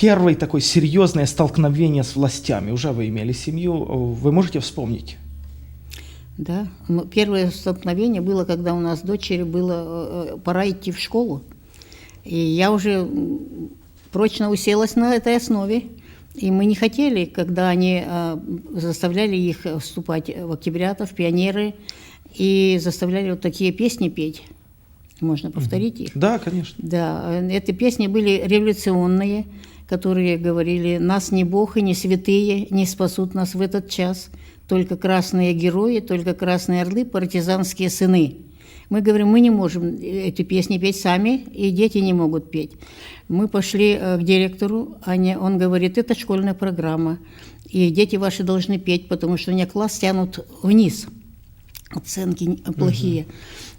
первое такое серьезное столкновение с властями? Уже вы имели семью, вы можете вспомнить? Да, первое столкновение было, когда у нас дочери было э, пора идти в школу. И я уже прочно уселась на этой основе. И мы не хотели, когда они э, заставляли их вступать в октябрятов, в пионеры, и заставляли вот такие песни петь. Можно повторить их? Да, конечно. Да, э, эти песни были революционные, которые говорили «Нас не Бог и не святые не спасут нас в этот час, только красные герои, только красные орлы, партизанские сыны». Мы говорим, мы не можем эти песни петь сами, и дети не могут петь. Мы пошли э, к директору, они, он говорит, это школьная программа, и дети ваши должны петь, потому что у меня класс тянут вниз, оценки н- плохие.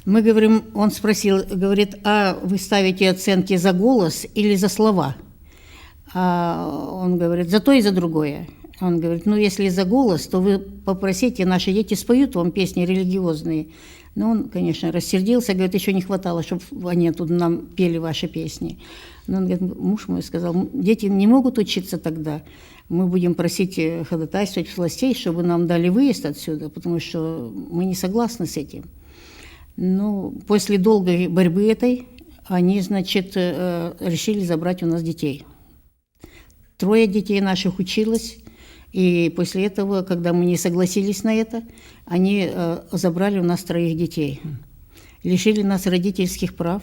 Мы говорим, он спросил, говорит, а вы ставите оценки за голос или за слова? А он говорит, за то и за другое. Он говорит, ну если за голос, то вы попросите, наши дети споют вам песни религиозные. Но он, конечно, рассердился, говорит, еще не хватало, чтобы они тут нам пели ваши песни. Но он говорит, муж мой сказал, «М, дети не могут учиться тогда. Мы будем просить э, ходатайствовать властей, чтобы нам дали выезд отсюда, потому что мы не согласны с этим. Ну, после долгой борьбы этой, они, значит, э, решили забрать у нас детей. Трое детей наших училось, и после этого, когда мы не согласились на это, они э, забрали у нас троих детей. Лишили нас родительских прав.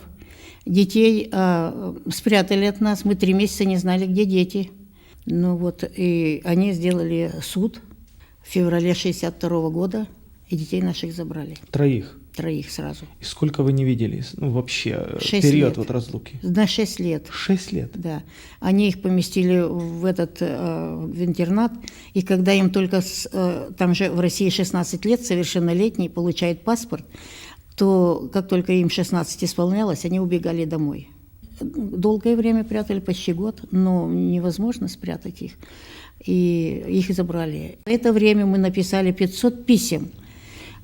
Детей э, спрятали от нас, мы три месяца не знали, где дети. Ну вот, и они сделали суд в феврале 62 года, и детей наших забрали, Троих. Троих сразу. И сколько вы не виделись? Ну, вообще, э, Шесть период лет. вот разлуки. На шесть лет. Шесть лет. Да, они их поместили в этот э, в интернат, и когда им только э, там же в России 16 лет, совершеннолетний получает паспорт, то как только им 16 исполнялось, они убегали домой. Долгое время прятали, почти год, но невозможно спрятать их. И их забрали. В это время мы написали 500 писем.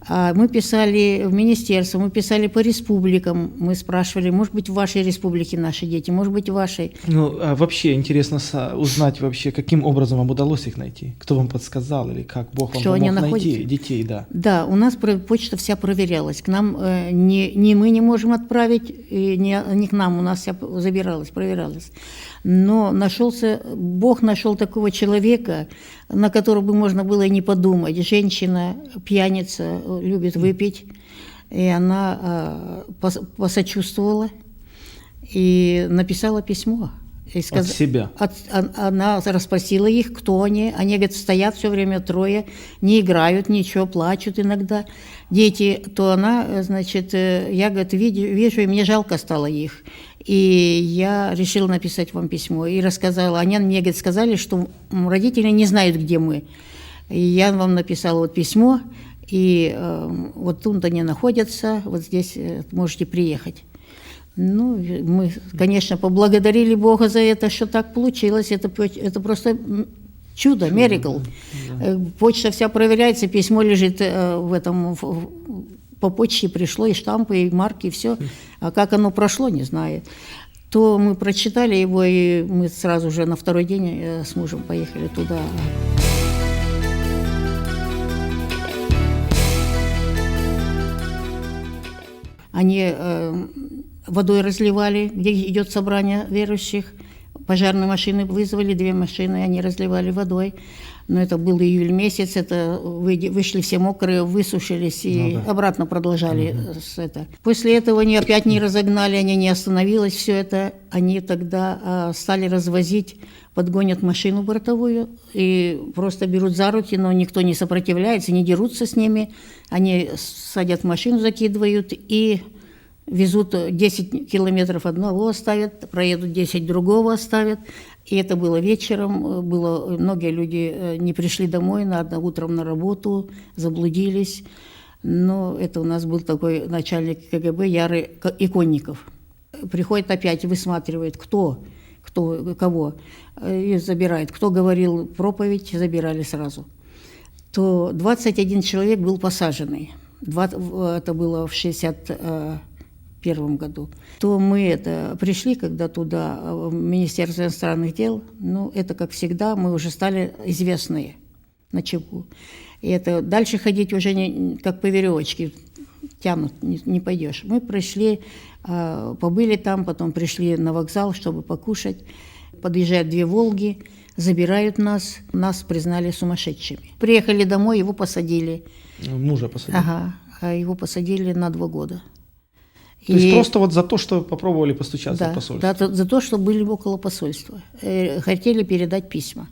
А Мы писали в министерство, мы писали по республикам, мы спрашивали, может быть, в вашей республике наши дети, может быть, в вашей. Ну, а вообще интересно узнать вообще, каким образом вам удалось их найти? Кто вам подсказал или как Бог вам Что помог они найти находятся? детей, да? Да, у нас почта вся проверялась. К нам э, не, не мы не можем отправить, и не, не к нам, у нас вся забиралась, проверялась. Но нашелся, Бог нашел такого человека, на которого бы можно было и не подумать. Женщина, пьяница, любит выпить, и она э, пос- посочувствовала и написала письмо. И От себя. от- она расспросила их, кто они. Они, говорят, стоят все время трое, не играют, ничего, плачут иногда. Дети, то она, э, значит, э, я, говорит, види- вижу, и мне жалко стало их. И я решила написать вам письмо. И рассказала. Они мне, говорит, сказали, что родители не знают, где мы. И я вам написала вот письмо, и э, вот тут они находятся, вот здесь э, можете приехать. Ну, мы, конечно, поблагодарили Бога за это, что так получилось. Это, это просто чудо, миракл. Э, Почта вся проверяется, письмо лежит э, в этом, в- в- по почте пришло, и штампы, и марки, и все. А как оно прошло, не знаю. То мы прочитали его, и мы сразу же на второй день э, с мужем поехали туда. Они э, водой разливали, где идет собрание верующих. Пожарные машины вызвали, две машины, они разливали водой. Но это был июль месяц, это вышли все мокрые, высушились и Ну да. обратно продолжали э, с это. После этого они опять не разогнали, они не остановилось все это. Они тогда а, стали развозить, подгонят машину бортовую и просто берут за руки, но никто не сопротивляется, не дерутся с ними. Они садят в машину, закидывают и везут 10 километров одного оставят, проедут 10 другого оставят. И это было вечером, было, многие люди э, не пришли домой, надо утром на работу, заблудились. Но это у нас был такой начальник КГБ Яры Иконников. Приходит опять, высматривает, кто, кто, кого, э, и забирает. Кто говорил проповедь, забирали сразу. То 21 человек был посаженный. Два, э, это было в 60 первом году, то мы это пришли, когда туда в Министерство иностранных дел, ну, это, как всегда, мы уже стали известные на чеку. И это дальше ходить уже не, как по веревочке, тянут, не, не пойдешь. Мы пришли, э, побыли там, потом пришли на вокзал, чтобы покушать. Подъезжают две «Волги», забирают нас, нас признали сумасшедшими. Приехали домой, его посадили. Мужа посадили. Ага, а его посадили на два года. То есть просто вот за то, что попробовали постучаться да, в посольство? Да, за, за то, что были около посольства. Э, хотели передать письма.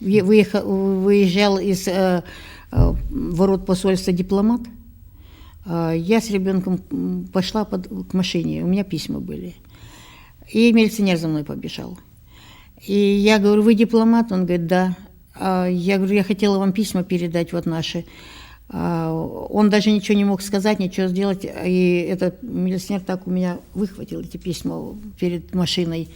Выехал, выезжал из э, э, ворот посольства дипломат. А Я с ребенком пошла под, к машине, у меня письма были. И милиционер за мной побежал. И я говорю, вы дипломат? Он говорит, да. А Я говорю, я хотела вам письма передать, вот наши. А Он даже ничего не мог сказать, ничего сделать. И этот милиционер так у меня выхватил эти письма перед машиной.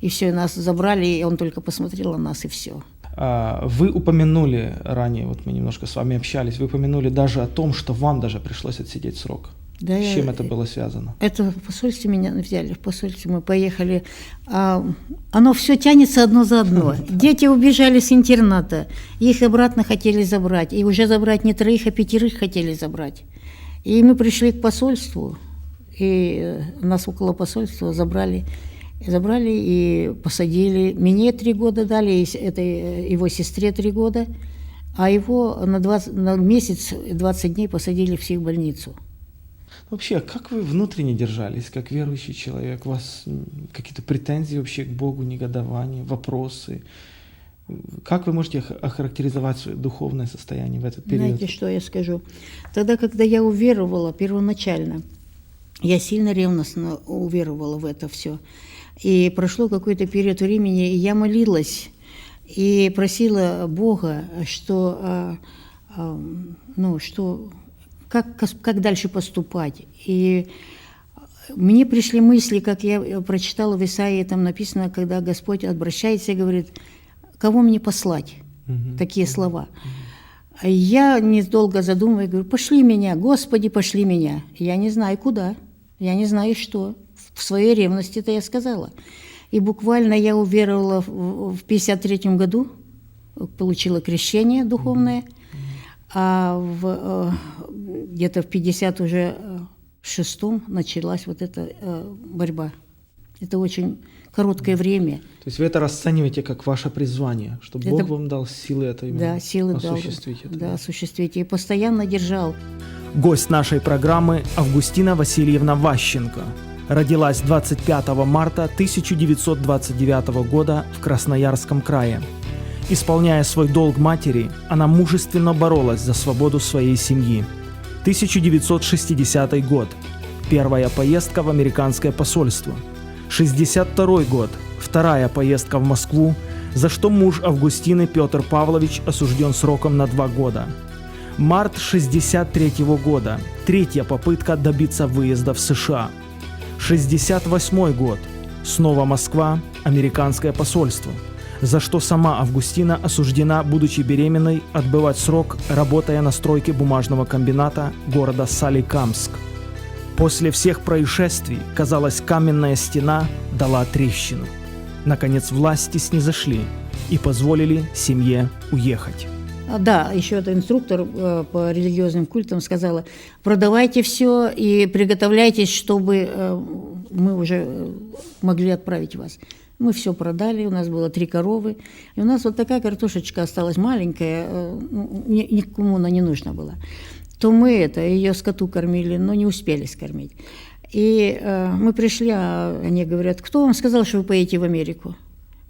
И все, нас забрали, и он только посмотрел на нас, и все. А, Вы упомянули ранее, вот мы немножко с вами общались, вы упомянули даже о том, что вам даже пришлось отсидеть срок. Да, с чем это было связано? Это в посольстве меня взяли, в посольстве мы поехали. А, оно все тянется одно за одно. Дети убежали с интерната, их обратно хотели забрать. И уже забрать не троих, а пятерых хотели забрать. И мы пришли к посольству, и э, нас около посольства забрали. Забрали и посадили. Мне три года дали, этой, э, его сестре три года, а его на, 20, на месяц и 20 дней посадили в психбольницу. Вообще, как вы внутренне держались, как верующий человек? У вас какие-то претензии вообще к Богу, негодования, вопросы? Как вы можете ох- охарактеризовать свое духовное состояние в этот период? Знаете, что я скажу? Тогда, когда я уверовала первоначально, я сильно ревностно уверовала в это все. И прошло какой-то период времени, и я молилась и просила Бога, что, а, а, ну, что как, как дальше поступать. И мне пришли мысли, как я э, прочитала в Исаии, там написано, когда Господь обращается и говорит, кого мне послать? Мгм. Такие слова. А Я недолго задумывая говорю, пошли меня, Господи, пошли меня. Я не знаю куда, я не знаю что. В своей ревности это я сказала. И буквально я уверовала в в 53 году, получила крещение духовное, а в, э, где-то в 50 уже э, шестом началась вот эта э, борьба. Это очень короткое время. То есть вы это расцениваете как ваше призвание, что Это- Бог вам дал силы это именно Да, силы дал. осуществить это. Да, осуществить. И постоянно держал. Гость нашей программы Августина Васильевна Ващенко. Родилась 25 марта 1929 года в Красноярском крае. Исполняя свой долг матери, она мужественно боролась за свободу своей семьи. 1960 год. Первая поездка в американское посольство. 62 год. Вторая поездка в Москву, за что муж Августины Петр Павлович осужден сроком на два года. Март 63 года. Третья попытка добиться выезда в США. 68 год. Снова Москва, американское посольство. За что сама Августина осуждена, будучи беременной, отбывать срок, работая на стройке бумажного комбината города Соликамск. После всех происшествий, казалось, каменная стена дала трещину. Наконец власти снизошли и позволили семье уехать. А, Да, еще это инструктор э, по религиозным культам сказала, продавайте все и приготовляйтесь, чтобы э, мы уже э, могли отправить вас. Мы все продали, у нас было три коровы, и у нас вот такая картошечка осталась маленькая, э, ну, ни- никому она не нужна была. То мы это, ее скоту кормили, но не успели скормить. И э, мы пришли, а они говорят, кто вам сказал, что вы поедете в Америку?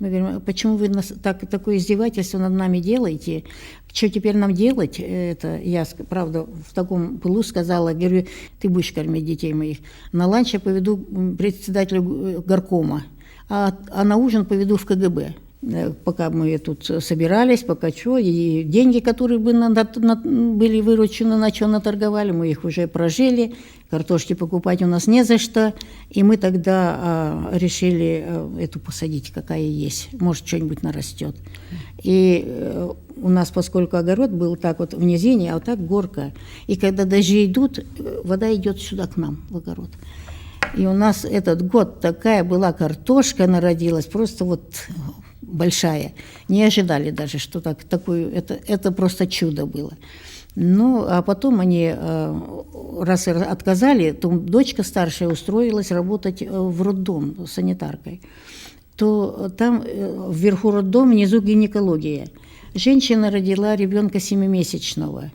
Мы говорим, «А почему вы нас так, такое издевательство над нами делаете? Что теперь нам делать? Это я, правда, в таком пылу сказала, говорю, ты будешь кормить детей моих. На ланч я поведу председателю э, горкома, а, а на ужин поведу в КГБ. Э, Пока мы тут собирались, пока что, и деньги, которые бы на- на- были выручены, на что наторговали, мы их уже прожили, картошки покупать у нас не за что, и мы тогда а, решили а, эту посадить, какая есть, может, что-нибудь нарастет. И э, у нас, поскольку огород был так вот в низине, а вот так горка. И когда дожди идут, вода идет сюда к нам, в огород. И у нас этот год такая была картошка народилась, просто вот большая. Не ожидали даже, что так, такую, это, это просто чудо было. Ну, а потом они, э, раз отказали, то дочка старшая устроилась работать э, в роддом санитаркой. То там э, вверху роддом, внизу гинекология. Женщина родила ребенка семимесячного.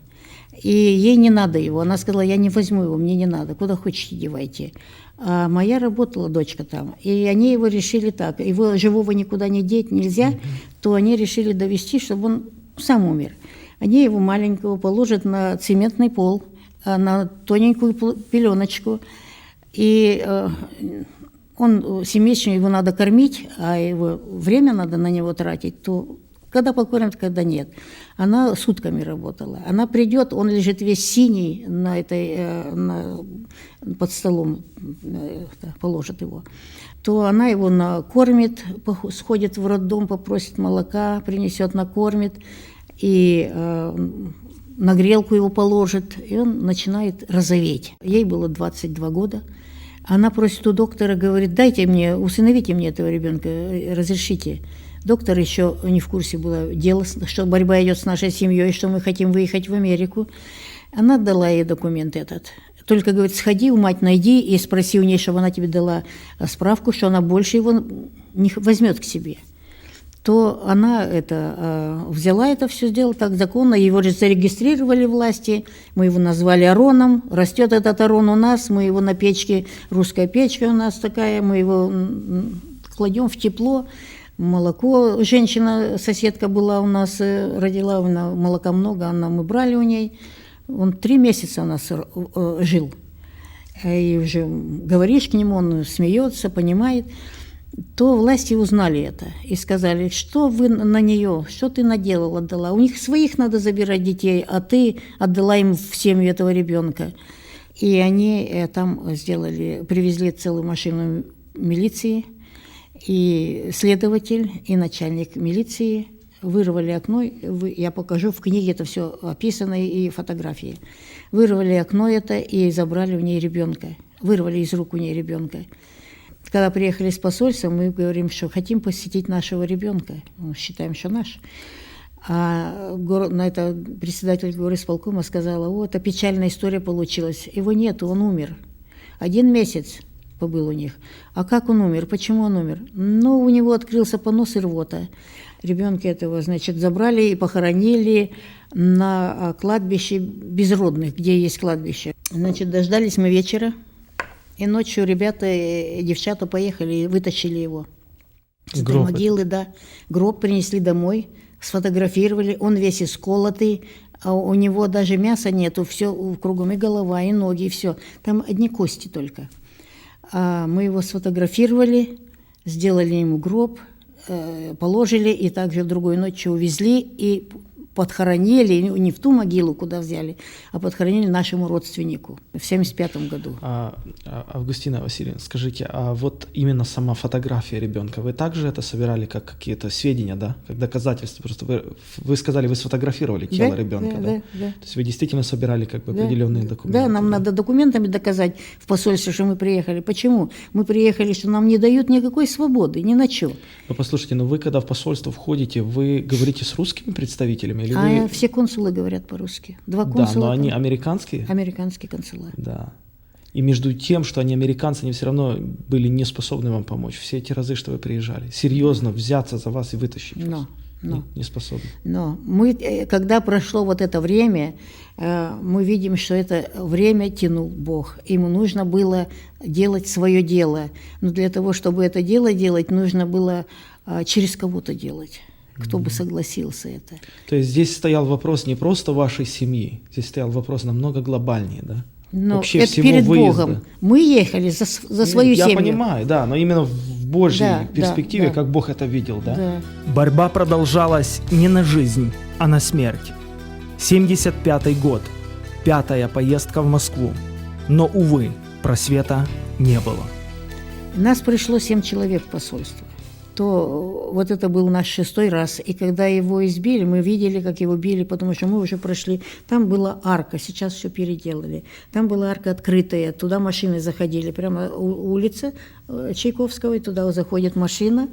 И ей не надо его. Она сказала, я не возьму его, мне не надо. Куда хотите, девайте. А моя работала дочка там. И они его решили так. Его живого никуда не деть нельзя. Mm-hmm. То они решили довести, чтобы он сам умер. Они его маленького положат на цементный пол, а, на тоненькую пеленочку. И э, он семимесячный, его надо кормить, а его время надо на него тратить, то когда покормят, когда нет. Она сутками работала. Она придет, он лежит весь синий на этой, э, на, под столом, э, положит его. То она его накормит, сходит в роддом, попросит молока, принесет, накормит и э, на грелку его положит, и он начинает розоветь. Ей было 22 года. Она просит у доктора, говорит, дайте мне, усыновите мне этого ребенка, разрешите. Доктор еще не в курсе было дела, что борьба идет с нашей семьей, что мы хотим выехать в Америку. Она дала ей документ этот. Только, говорит, сходи, у мать найди и спроси у нее, чтобы она тебе дала справку, что она больше его не возьмет к себе то она это э, взяла это все, сделала так законно, его зарегистрировали власти, мы его назвали Ароном, растет этот Арон у нас, мы его на печке, русская печка у нас такая, мы его кладем в тепло, молоко, женщина, соседка была у нас, э, родила, она, молока много, она, мы брали у ней, он три месяца у нас э, жил, и уже говоришь к нему, он смеется, понимает, то власти узнали это и сказали, что вы на нее, что ты наделала, отдала. У них своих надо забирать детей, а ты отдала им в семью этого ребенка. И они э, там сделали, привезли целую машину милиции, и следователь, и начальник милиции вырвали окно, я покажу, в книге это все описано, и фотографии. Вырвали окно это и забрали у нее ребенка, вырвали из рук у нее ребенка. Когда приехали с посольства, мы говорим, что хотим посетить нашего ребенка. Мы считаем, что наш. А на это председатель горисполкома сказала, о, это печальная история получилась. Его нет, он умер. Один месяц побыл у них. А как он умер? Почему он умер? Ну, у него открылся понос и рвота. Ребенка этого, значит, забрали и похоронили на кладбище безродных, где есть кладбище. Значит, дождались мы вечера, и ночью ребята и девчата поехали и вытащили его. С Гроб могилы, да. Гроб принесли домой, сфотографировали. Он весь исколотый, а у него даже мяса нету, все кругом и голова, и ноги, и все. Там одни кости только. А мы его сфотографировали, сделали ему гроб, э, положили и также в другую ночь увезли и подхоронили, не в ту могилу, куда взяли, а подхоронили нашему родственнику в 75 году. А, а, Августина Васильевна, скажите, а вот именно сама фотография ребенка, вы также это собирали как какие-то сведения, да, как доказательства? Просто вы, вы сказали, вы сфотографировали тело да, ребенка, да, да? да? Да, То есть вы действительно собирали как бы да, определенные документы? Да, нам да? надо документами доказать в посольстве, что мы приехали. Почему? Мы приехали, что нам не дают никакой свободы, ни на что. Ну послушайте, ну вы когда в посольство входите, вы говорите с русскими представителями или а вы... все консулы говорят по-русски. Два консула. Да, но они американские? Американские консула. Да. И между тем, что они американцы, они все равно были не способны вам помочь. Все эти разы, что вы приезжали. Серьезно взяться за вас и вытащить но, вас. Но. Не, не способны. Но мы, э, когда прошло вот это время, э, мы видим, что это время тянул Бог. Ему нужно было делать свое дело. Но для того, чтобы это дело делать, нужно было э, через кого-то делать кто бы согласился это. То есть здесь стоял вопрос не просто вашей семьи, здесь стоял вопрос намного глобальнее, да? Но Вообще это всего перед выезда. Богом. Мы ехали за, за свою Я семью. Я понимаю, да, но именно в Божьей да, перспективе, да, да. как Бог это видел, да? да? Борьба продолжалась не на жизнь, а на смерть. 75-й год, пятая поездка в Москву. Но, увы, просвета не было. Нас пришло семь человек в посольство. То вот это был наш шестой раз. И когда его избили, мы видели, как его били, потому что мы уже прошли. Там была арка, сейчас все переделали. Там была арка открытая, туда машины заходили. Прямо улица э, Чайковского, и туда заходит машина.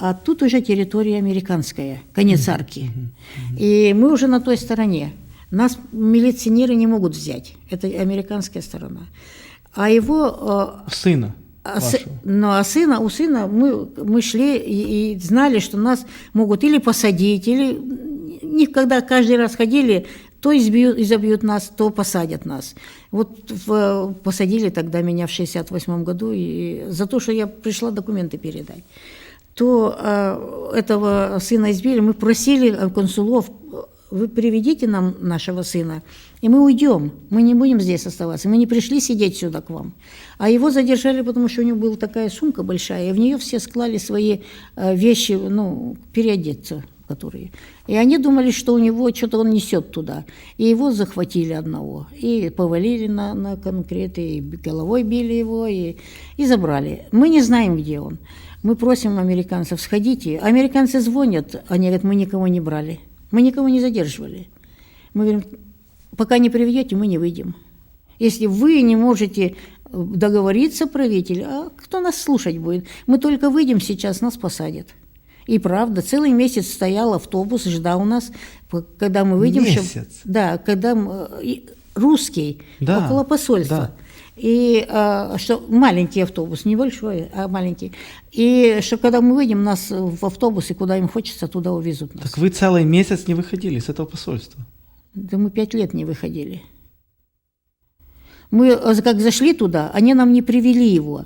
А тут уже территория американская, конец арки. И мы уже на той стороне. Нас милиционеры не могут взять. Это американская сторона. А его э, Сына а вашего. ну, а сына, у сына мы, мы шли и, и знали, что нас могут или посадить, или не, когда каждый раз ходили, то избьют, изобьют нас, то посадят нас. Вот в- посадили тогда меня в 68 году и, за то, что я пришла документы передать. То а, этого сына избили, мы просили э, консулов, вы приведите нам нашего сына, и мы уйдем. Мы не будем здесь оставаться. Мы не пришли сидеть сюда к вам. А его задержали, потому что у него была такая сумка большая, и в нее все склали свои э, вещи, ну, переодеться, которые. И они думали, что у него что-то он несет туда. И его захватили одного. И повалили на, на конкреты, и головой били его, и, и забрали. Мы не знаем, где он. Мы просим американцев, сходите. Американцы звонят, они говорят, мы никого не брали. Мы никого не задерживали. Мы говорим, пока не приведете, мы не выйдем. Если вы не можете э, договориться, правитель, а кто нас слушать будет? Мы только выйдем сейчас, нас посадят. И правда, целый месяц стоял автобус, ждал нас, когда мы выйдем. Месяц? да, когда м, э, русский, Да, около посольства. да. И а, что маленький автобус, небольшой, а маленький. И что когда мы выйдем, нас в автобусе, куда им хочется, туда увезут нас. Так вы целый месяц не выходили с этого посольства. Да мы пять лет не выходили. Мы э, как зашли туда, они нам не привели его.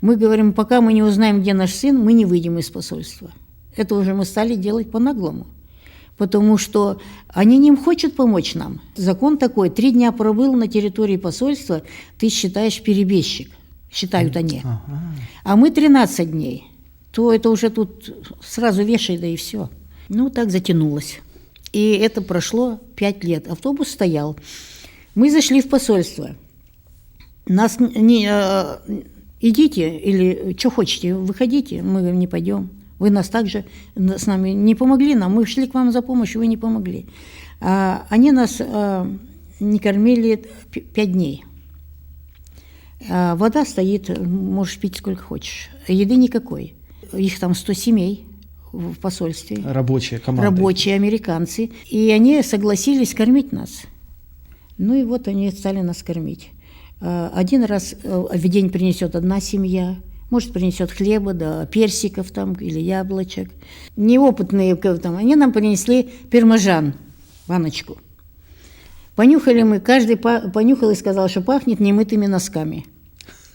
Мы говорим, пока мы не узнаем, где наш сын, мы не выйдем из посольства. Это уже мы стали делать по-наглому. Потому что они не хотят помочь нам. Закон такой, три дня пробыл на территории посольства, ты считаешь перебежчик. Считают они. Ага. А мы 13 дней. То это уже тут сразу вешай, да и все. Ну, так затянулось. И это прошло 5 лет. Автобус стоял. Мы зашли в посольство. Нас не... э, идите или что хотите, выходите. Мы говорим, не пойдем. Вы нас также с нами не помогли нам. Мы шли к вам за помощью, вы не помогли. А, они нас э, не кормили 5 дней. А вода стоит, можешь пить сколько хочешь. Еды никакой. Их там 100 семей в посольстве. Рабочая команда. Рабочие американцы. И они согласились кормить нас. Ну и вот они стали нас кормить. А, Один раз э, в день принесет одна семья, может, принесет хлеба, да, персиков там или яблочек. Неопытные там, они нам принесли пермажан, баночку. Понюхали мы, каждый понюхал и сказал, что пахнет немытыми носками.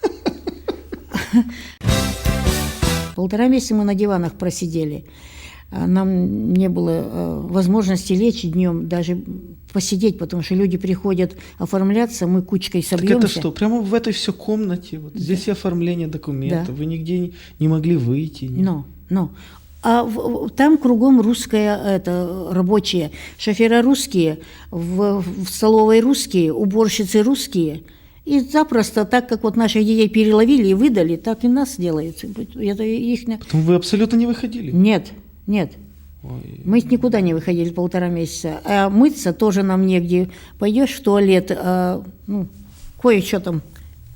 Полтора месяца мы на диванах просидели. А Нам не было э, возможности лечь днем, даже посидеть, потому что люди приходят оформляться, мы кучкой Так собьемся. это что, прямо в этой все комнате? Вот здесь и оформление документов. Да. Вы нигде не, могли выйти. не- Ну, ну. А в- там кругом русская, это, рабочие, шофера русские, в, в столовой русские, уборщицы русские. И запросто, так как вот наших детей переловили и выдали, так и нас делается. Это их... Потом вы абсолютно не выходили. Нет, нет. Ой. Мы никуда не выходили полтора месяца. А мыться тоже нам негде. Пойдешь в туалет, а, ну, кое-что там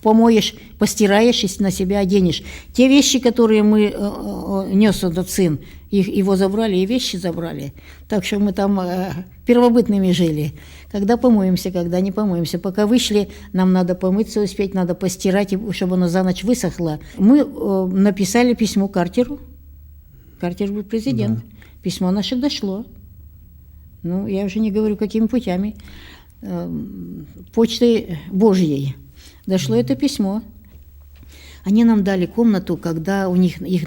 помоешь, постираешь и на себя оденешь. Те вещи, которые мы э, э, нес этот сын, их, его забрали и вещи забрали. Так что мы там э, первобытными жили. Когда помоемся, когда не помоемся. Пока вышли, нам надо помыться успеть, надо постирать, чтобы оно за ночь высохло. Мы э, написали письмо Картеру. Картер был президент. Письмо наше дошло. Ну, я уже не говорю, какими путями. Эм, Почтой Божьей. Дошло это письмо. Они нам дали комнату, когда у них их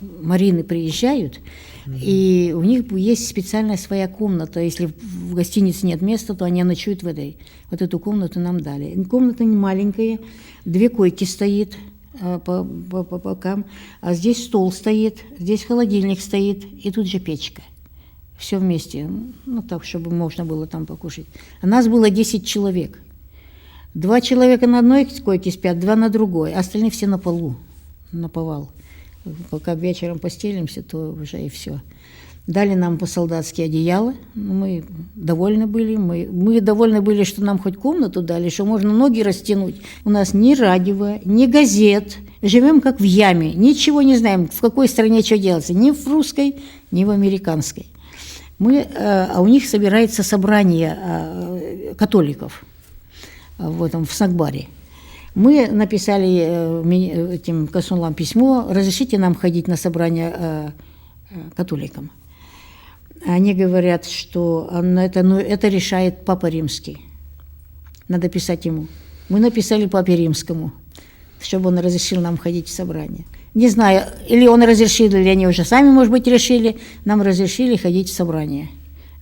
марины приезжают, и у них есть специальная своя комната. Если в гостинице нет места, то они ночуют в этой. Вот эту комнату нам дали. Комната не маленькая, две койки стоит по, по, по бокам, а здесь стол стоит, здесь холодильник стоит, и тут же печка. Все вместе, ну так, чтобы можно было там покушать. А нас было 10 человек. Два человека на одной койке спят, два на другой, а остальные все на полу, на повал. Пока вечером постелимся, то уже и все. Дали нам по-солдатски одеяло, мы довольны были, мы, мы довольны были, что нам хоть комнату дали, что можно ноги растянуть. У нас ни радио, ни газет, живем как в яме, ничего не знаем, в какой стране что делается, ни в русской, ни в американской. Мы, э, а у них собирается собрание э, католиков в этом в Сагбаре. Мы написали э, этим консулам письмо, разрешите нам ходить на собрание э, э, католикам. Они говорят, что он- это, ну, это решает Папа Римский. Надо писать ему. Мы написали Папе Римскому, чтобы он разрешил нам ходить в собрание. Не знаю, или он разрешил, или они уже сами, может быть, решили. Нам разрешили ходить в собрание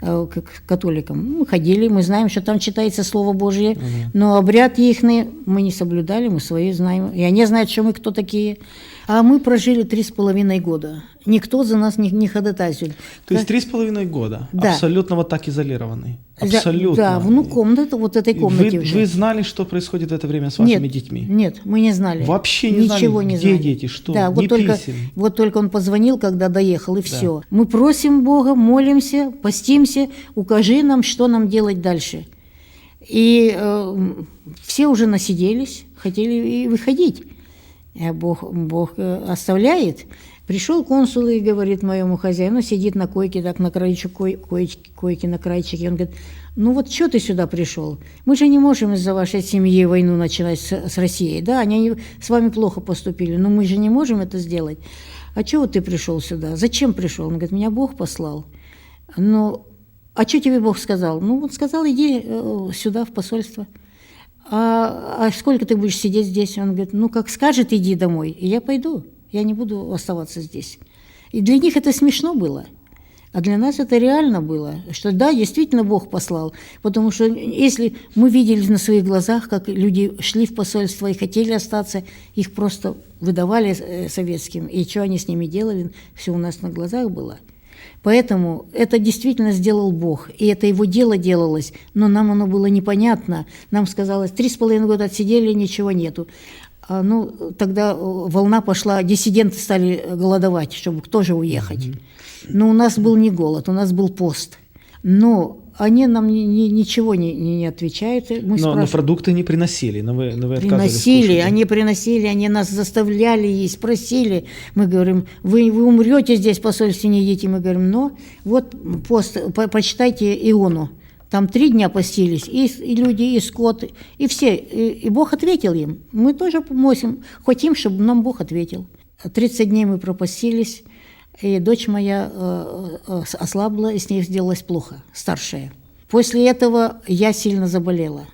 э, к католикам. Мы ходили, мы знаем, что там читается Слово Божье, но обряд их мы не соблюдали, мы свои знаем. И они знают, что мы кто такие. А мы прожили три с половиной года. Никто за нас не, не ходатайствовал. То есть три с половиной года, Да. абсолютно вот так изолированный. Абсолютно. Да, в ну, комната, вот этой комнате вы, уже. вы знали, что происходит в это время с вашими нет, детьми? Нет, мы не знали. Вообще не знали, Ничего не где знали. дети, что, Да, вот только, писем. вот только он позвонил, когда доехал, и все. Мы просим Бога, молимся, постимся, укажи нам, что нам делать дальше. И э, все уже насиделись, хотели и выходить. А Бог, Бог э, оставляет. Пришел консул и говорит моему хозяину, сидит на койке, так на краечке, кой, коечки- койки на крайчике. Он говорит, ну вот что ты сюда пришел? Мы же не можем из-за вашей семьи войну начинать с, с Россией. Да, они с вами плохо поступили, но мы же не можем это сделать. А чего ты пришел сюда? Зачем пришел? Он говорит, меня Бог послал. Ну, а что тебе Бог сказал? Ну, вот сказал, иди э, сюда, в посольство. А, а сколько ты будешь сидеть здесь? Он говорит, ну, как скажет, иди домой. И я пойду, я не буду оставаться здесь. И для них это смешно было. А для нас это реально было, что да, действительно Бог послал. Потому что если мы видели на своих глазах, как люди шли в посольство и хотели остаться, их просто выдавали э, советским. И что они с ними делали, все у нас на глазах было. Поэтому это действительно сделал Бог, и это его дело делалось, но нам оно было непонятно. Нам сказалось, три с половиной года отсидели, ничего нету. А, ну, тогда э, волна пошла, диссиденты стали голодовать, чтобы тоже уехать. Но у нас был не голод, у нас был пост. Но они нам ни- ни- ничего не, не, отвечают. Мы Но, но спрашиваем. продукты не приносили, но вы, но вы Приносили, кушать. они приносили, они нас заставляли есть, просили. Мы говорим, вы, вы умрете здесь посольстве, не едите. Мы говорим, но вот пост, по- почитайте Иону. Там три дня постились, и, и люди, и скот, и все. И, и Бог ответил им. Мы тоже просим, хотим, чтобы нам Бог ответил. 30 дней мы пропастились, и дочь моя э, э, ослабла, и с ней сделалось плохо, старшая. После этого я сильно заболела.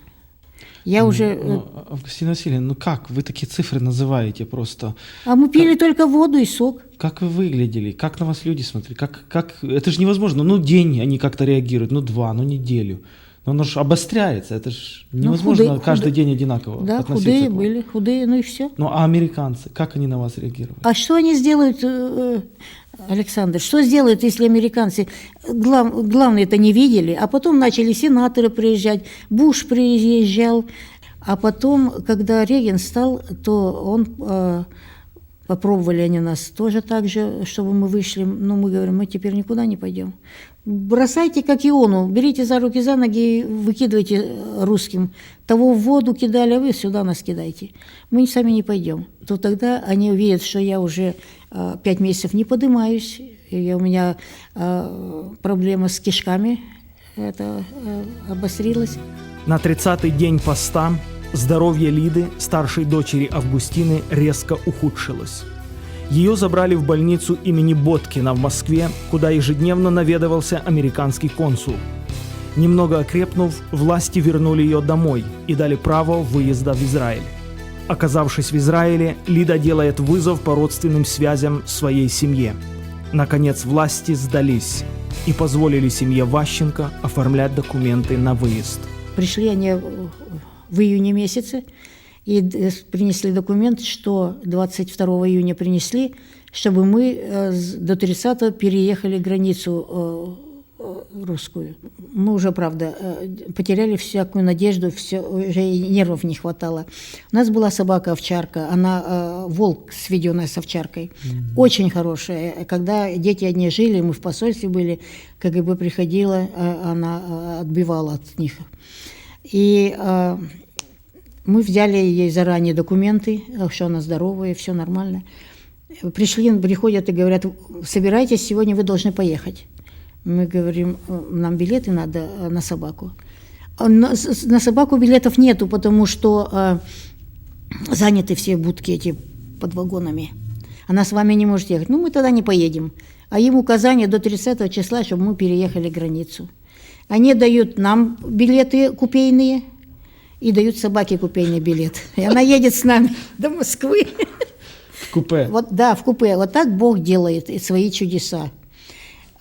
Я уже... Ну, Августина Васильевна, ну как? Вы такие цифры называете просто. А мы пили только воду и сок. Как вы выглядели? Как на вас люди смотрели? Как, как... Это же невозможно. Ну, день они как-то реагируют, ну, два, ну, неделю. Но оно же обостряется. Это же невозможно худые- каждый худые- день одинаково Да, относиться худые были, худые, ну и все. Ну, а американцы, как они на вас реагировали? А что они сделают, э, э, Александр, что сделают, если американцы глав- главное это не видели, а потом начали сенаторы приезжать, Буш приезжал, а потом, когда Реген стал, то он э, попробовали они нас тоже так же, чтобы мы вышли, но мы говорим, мы теперь никуда не пойдем. Бросайте, как Иону, берите за руки, за ноги и выкидывайте э, русским. Того в воду кидали, а вы сюда нас кидайте. Мы сами не пойдем. То тогда они увидят, что я уже пять месяцев не поднимаюсь, я- у меня э, проблема с кишками, это э, обострилось. На 30-й день поста здоровье Лиды, старшей дочери Августины, резко ухудшилось. Ее забрали в больницу имени Боткина в Москве, куда ежедневно наведывался американский консул. Немного окрепнув, власти вернули ее домой и дали право выезда в Израиль. Оказавшись в Израиле, Лида делает вызов по родственным связям своей семье. Наконец, власти сдались и позволили семье Ващенко оформлять документы на выезд. Пришли они в июне месяце и э, принесли документ, что 22 июня принесли, чтобы мы э, до 30 переехали границу э, русскую. мы уже, правда, э, потеряли всякую надежду, все, уже и нервов не хватало. У нас была собака-овчарка, она э, волк, сведенная с овчаркой, очень хорошая. Когда дети одни жили, мы в посольстве были, КГБ приходила, э, она отбивала от них. И э, мы взяли ей заранее документы, что она здоровая, все нормально. Пришли, приходят и говорят, собирайтесь, сегодня вы должны поехать. Мы говорим, «Э, нам билеты надо э, на собаку. На, на собаку билетов нету, потому что э, заняты все будки эти под вагонами. Она с вами не может ехать. Ну, мы тогда не поедем. А им указание до 30 числа, чтобы мы переехали границу. Они дают нам билеты купейные и дают собаке купейный билет. И она едет с нами до Москвы. В купе. Вот, да, в купе. Вот так Бог делает свои чудеса.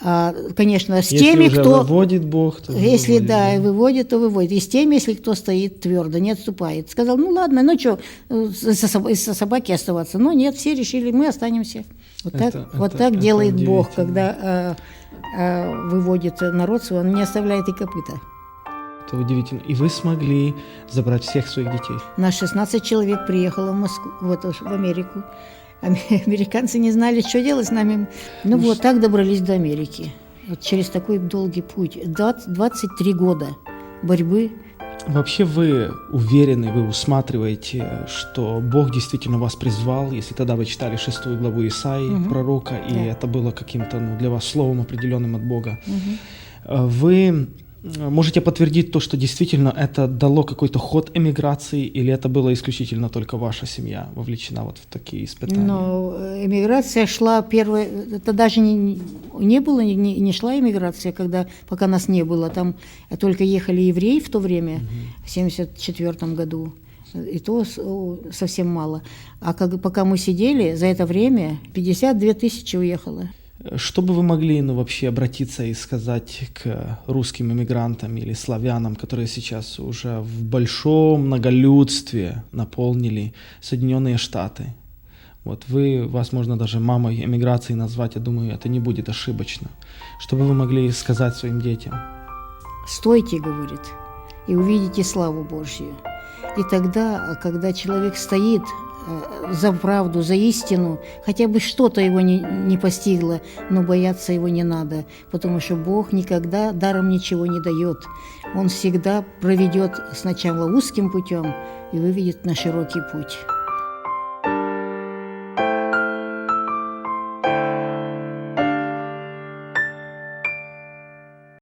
А, конечно, с Если теми, уже кто... выводит Бог, то Если выводит, да, выводит, то выводит. И с теми, если кто стоит твердо, не отступает. Сказал, ну ладно, ну что, из-за соб- из-за собаки оставаться. Но нет, все решили, мы останемся. Вот так, Это- вот это- так это делает Бог, когда э, э, выводит народ свой, он не оставляет и копыта. Это удивительно. И вы смогли забрать всех своих детей. Нас 16 человек приехало в Москву, в, эту, в Америку. Аме- Американцы не знали, что делать с нами. Ну вот так добрались до Америки. Вот через такой долгий путь. 20 23 года борьбы. Вообще вы уверены, вы усматриваете, что Бог действительно вас призвал, если тогда вы читали шестую главу Исаии, Мгм. пророка, и Да. это было каким-то ну, для вас словом определенным от Бога. Э, Вы можете подтвердить то, что действительно это дало какой-то ход эмиграции, или это было исключительно только ваша семья вовлечена вот в такие испытания? Но э, эмиграция шла первая, это даже не, не было, не, не шла эмиграция, когда, пока нас не было. Там только ехали евреи в то время, в 1974 году. И то совсем мало. А как, пока мы сидели, за это время 52 тысячи уехало. Что бы вы могли, ну, вообще обратиться и сказать к русским иммигрантам или славянам, которые сейчас уже в большом многолюдстве наполнили Соединенные Штаты? Вот вы, вас можно даже мамой эмиграции назвать, я думаю, это не будет ошибочно. Что бы вы могли сказать своим детям? Стойте, говорит, и увидите славу Божью. И тогда, когда человек стоит за правду, за истину, хотя бы что-то его не, не постигло, но бояться его не надо, потому что Бог никогда даром ничего не дает. Он всегда проведет сначала узким путем и выведет на широкий путь.